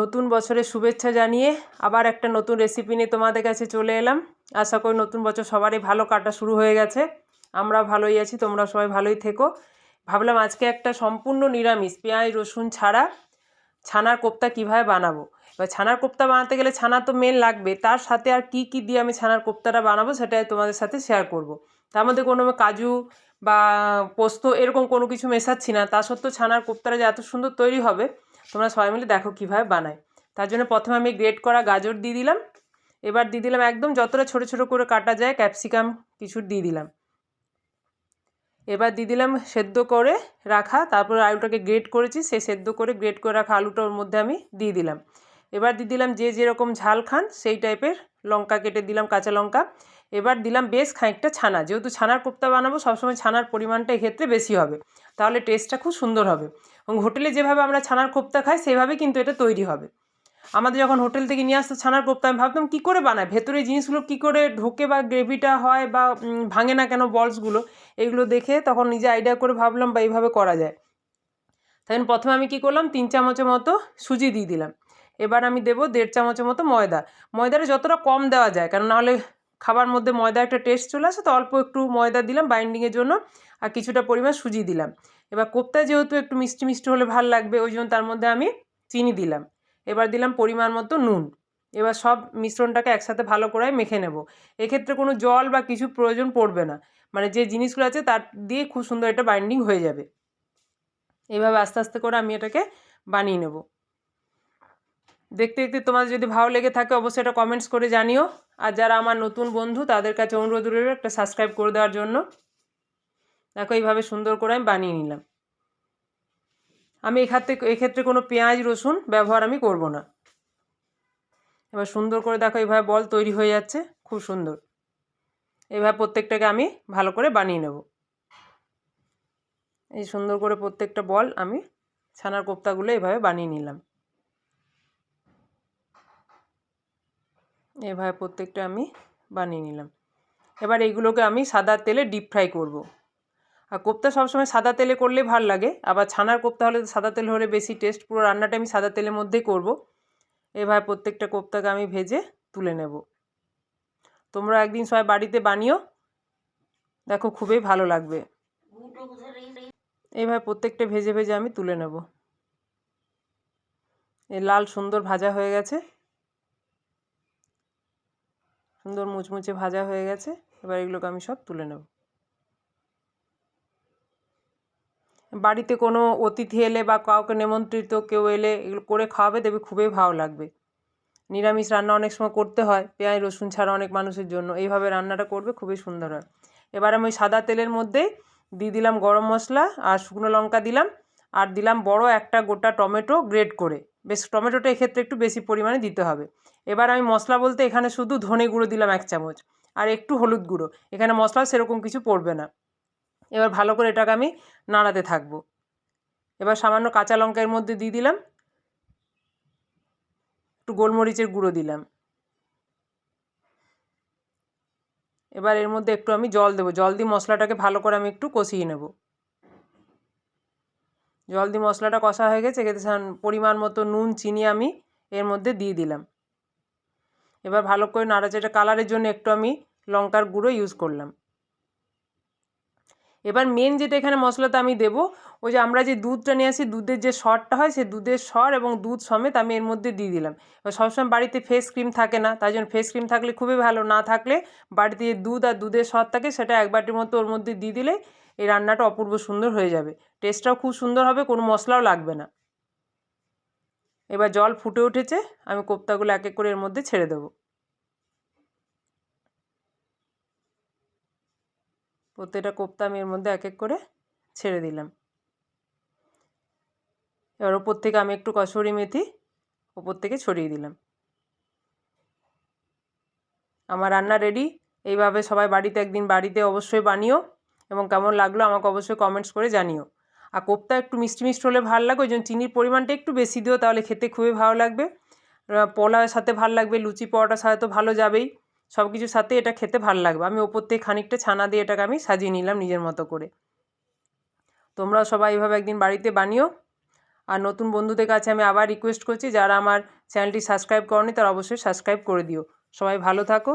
নতুন বছরের শুভেচ্ছা জানিয়ে আবার একটা নতুন রেসিপি নিয়ে তোমাদের কাছে চলে এলাম। আশা করি নতুন বছর সবারই ভালো কাটা শুরু হয়ে গেছে। আমরা ভালোই আছি, তোমরা সবাই ভালোই থেকো। ভাবলাম আজকে একটা সম্পূর্ণ নিরামিষ, পেঁয়াজ, রসুন ছাড়া ছানার কোপ্তা কীভাবে বানাবো? এবার ছানার কোপ্তা বানাতে গেলে ছানা তো মেন লাগবে, তার সাথে আর কি কি দিয়ে আমি ছানার কোপ্তাটা বানাবো সেটাই তোমাদের সাথে শেয়ার করব। তার মধ্যে কোনো কাজু বা পোস্ত এরকম কোনো কিছু মেশাচ্ছি না, তা সত্ত্বেও ছানার কোপ্তাটা যে এত সুন্দর তৈরি হবে তোমরা সবাই মিলে দেখো কীভাবে বানাই তার জন্য প্রথমে আমি গ্রেট করা গাজর দিয়ে দিলাম। এবার দিয়ে দিলাম একদম যতটা ছোটো ছোটো করে কাটা যায় ক্যাপসিকাম কিছু দিয়ে দিলাম। এবার দিয়ে দিলাম সেদ্ধ করে রাখা, তারপর আলুটাকে গ্রেট করেছি, সে সেদ্ধ করে গ্রেট করে রাখা আলুটা ওর মধ্যে আমি দিয়ে দিলাম। এবার দিয়ে দিলাম যে যেরকম ঝাল খান, সেই টাইপের লঙ্কা কেটে দিলাম, কাঁচা লঙ্কা। এবার দিলাম বেশ খানিকটা ছানা, যেহেতু ছানার কোপ্তা বানাবো, সবসময় ছানার পরিমাণটা এক্ষেত্রে বেশি হবে। তাহলে টেস্টটা খুব সুন্দর হবে। এবং হোটেলে যেভাবে আমরা ছানার কোপ্তা খাই সেভাবেই কিন্তু এটা তৈরি হবে। আমাদের যখন হোটেল থেকে নিয়ে আসতো ছানার কোপ্তা, আমি ভাবতাম কী করে বানায়? ভেতরে জিনিসগুলো কী করে ঢোকে বা গ্রেভিটা হয় বা ভাঙে না কেন বলসগুলো, এগুলো দেখে তখন নিজে আইডিয়া করে ভাবলাম বা এইভাবে করা যায়। তখন প্রথমে আমি কি করলাম, তিন চামচের মতো সুজি দিয়ে দিলাম। এবার আমি দেবো দেড় চামচের মতো ময়দা। ময়দাটা যতটা কম দেওয়া যায় কারণ নাহলে খাবার মধ্যে ময়দা একটা টেস্ট চলে আসে, তো অল্প একটু ময়দা দিলাম বাইন্ডিংয়ের জন্য, আর কিছুটা পরিমাণ সুজি দিলাম। এবার কোপ্তা যেহেতু একটু মিষ্টি মিষ্টি হলে ভালো লাগবে, ওই জন্য তার মধ্যে আমি চিনি দিলাম। এবার দিলাম পরিমাণ মতো নুন। এবার সব মিশ্রণটাকে একসাথে ভালো করে মেখে নেব। এক্ষেত্রে কোনো জল বা কিছু প্রয়োজন পড়বে না। মানে যে জিনিসগুলো আছে, তার দিয়ে খুব সুন্দর এটা বাইন্ডিং হয়ে যাবে। এভাবে আস্তে আস্তে করে আমি এটাকে বানিয়ে নেব। দেখতে দেখতে তোমাদের যদি ভালো লেগে থাকে, অবশ্যই এটা কমেন্টস করে জানিও। আর যারা আমার নতুন বন্ধু, তাদের কাছে অনুরোধ রইল একটা সাবস্ক্রাইব করে দেওয়ার জন্য। দেখো, এইভাবে সুন্দর করে আমি বানিয়ে নিলাম। আমি এক্ষেত্রে এক্ষেত্রে কোনো পেঁয়াজ, রসুন ব্যবহার আমি করব না। এবার সুন্দর করে দেখো, এইভাবে বল তৈরি হয়ে যাচ্ছে। খুব সুন্দর। এইভাবে প্রত্যেকটাকে আমি ভালো করে বানিয়ে নেব। এই সুন্দর করে প্রত্যেকটা বল আমি ছানার কোপ্তাগুলো এভাবে বানিয়ে নিলাম। এভাবে প্রত্যেকটা আমি বানিয়ে নিলাম। এবার এইগুলোকে আমি সাদা তেলে ডিপ ফ্রাই করব। আর কোপ্তা সবসময় সাদা তেলে করলেই ভালো লাগে, আবার ছানার কোপ্তা হলে সাদা তেল হলে বেশি টেস্ট পুরো রান্নাটা আমি সাদা তেলের মধ্যেই করব। এভাবে প্রত্যেকটা কোপ্তাকে আমি ভেজে তুলে নেব। তোমরা একদিন সবাই বাড়িতে বানিও, দেখো খুবই ভালো লাগবে। এইভাবে প্রত্যেকটা ভেজে ভেজে আমি তুলে নেব। এই লাল সুন্দর ভাজা হয়ে গেছে। সুন্দর মুচমুচে ভাজা হয়ে গেছে, এবার এগুলোকে আমি সব তুলে নেব। বাড়িতে কোনো অতিথি এলে বা কাউকে নিমন্ত্রিত কেউ এলে এগুলো করে খাওয়াবে দেবে খুবই ভালো লাগবে। নিরামিষ রান্না অনেক সময় করতে হয়, পেঁয়াজ, রসুন ছাড়া অনেক মানুষের জন্য। এইভাবে রান্নাটা করবে, খুবই সুন্দর হয়। এবার আমি সাদা তেলের মধ্যেই দিয়ে দিলাম গরম মশলা আর শুকনো লঙ্কা দিলাম। আর দিলাম বড় একটা গোটা টমেটো গ্রেট করে। বেশ, টমেটোটা এক্ষেত্রে একটু বেশি পরিমাণে দিতে হবে। এবার আমি মশলা বলতে এখানে শুধু ধনে গুঁড়ো দিলাম এক চামচ আর একটু হলুদ গুঁড়ো। এখানে মশলা সেরকম কিছু পড়বে না। এবার ভালো করে এটাকে আমি নাড়াতে থাকব। এবার সামান্য কাঁচা লঙ্কার মধ্যে দিয়ে দিলাম। একটু গোলমরিচের গুঁড়ো দিলাম। এবার এর মধ্যে একটু আমি জল দেবো। জল দিয়ে মশলাটাকে ভালো করে আমি একটু কষিয়ে নেব। জল দিয়ে মশলাটা কষা হয়ে গেছে এক্ষেত্রে পরিমাণ মতো নুন, চিনি আমি এর মধ্যে দিয়ে দিলাম। এবার ভালো করে নাড়াচাড়া কালারের জন্য একটু আমি লঙ্কার গুঁড়ো ইউজ করলাম। এবার মেন যেটা এখানে মশলাটা আমি দেবো, ওই যে আমরা যে দুধটা নিয়ে আসি, দুধের যে সরটা হয়, সে দুধের সর এবং দুধ সমেত আমি এর মধ্যে দিয়ে দিলাম। এবার সবসময় বাড়িতে ফেস ক্রিম থাকে না, তাই জন্য ফেস ক্রিম থাকলে খুবই ভালো, না থাকলে বাড়িতে যে দুধ আর দুধের সর থাকে সেটা এক বাটির মতো ওর মধ্যে দিয়ে দিলে এই রান্নাটা অপূর্ব সুন্দর হয়ে যাবে। টেস্টটাও খুব সুন্দর হবে, কোনো মশলাও লাগবে না। এবার জল ফুটে উঠেছে, আমি কোপ্তাগুলো এক এক করে এর মধ্যে ছেড়ে দেবো। প্রত্যেকটা কোপ্তা আমি এর মধ্যে এক এক করে ছেড়ে দিলাম। এবার ওপর থেকে আমি একটু কসুরি মেথি ওপর থেকে ছড়িয়ে দিলাম। আমার রান্না রেডি এইভাবে সবাই বাড়িতে একদিন বাড়িতে অবশ্যই বানিও। এবং কেমন লাগল আমাকে অবশ্যই কমেন্টস করে জানিও। আর কোপ্তা একটু মিষ্টি মিষ্টি হলে ভালো লাগবে ওই জন্য চিনির পরিমাণটা একটু বেশি দিও, তাহলে খেতে খুবই ভালো লাগবে। পোলাওয়ের সাথে ভালো লাগবে, লুচি পরোটার সাথে তো ভালো যাবেই। সব কিছুর সাথে এটা খেতে ভালো লাগবে। আমি ওপর থেকে খানিকটা ছানা দিয়ে এটাকে আমি সাজিয়ে নিলাম নিজের মতো করে। তোমরা সবাই এভাবে একদিন বাড়িতে বানিও। আর নতুন বন্ধুদের কাছে আমি আবার রিকোয়েস্ট করছি, যারা আমার চ্যানেলটি সাবস্ক্রাইব করনি, তারা অবশ্যই সাবস্ক্রাইব করে দিও। সবাই ভালো থাকো।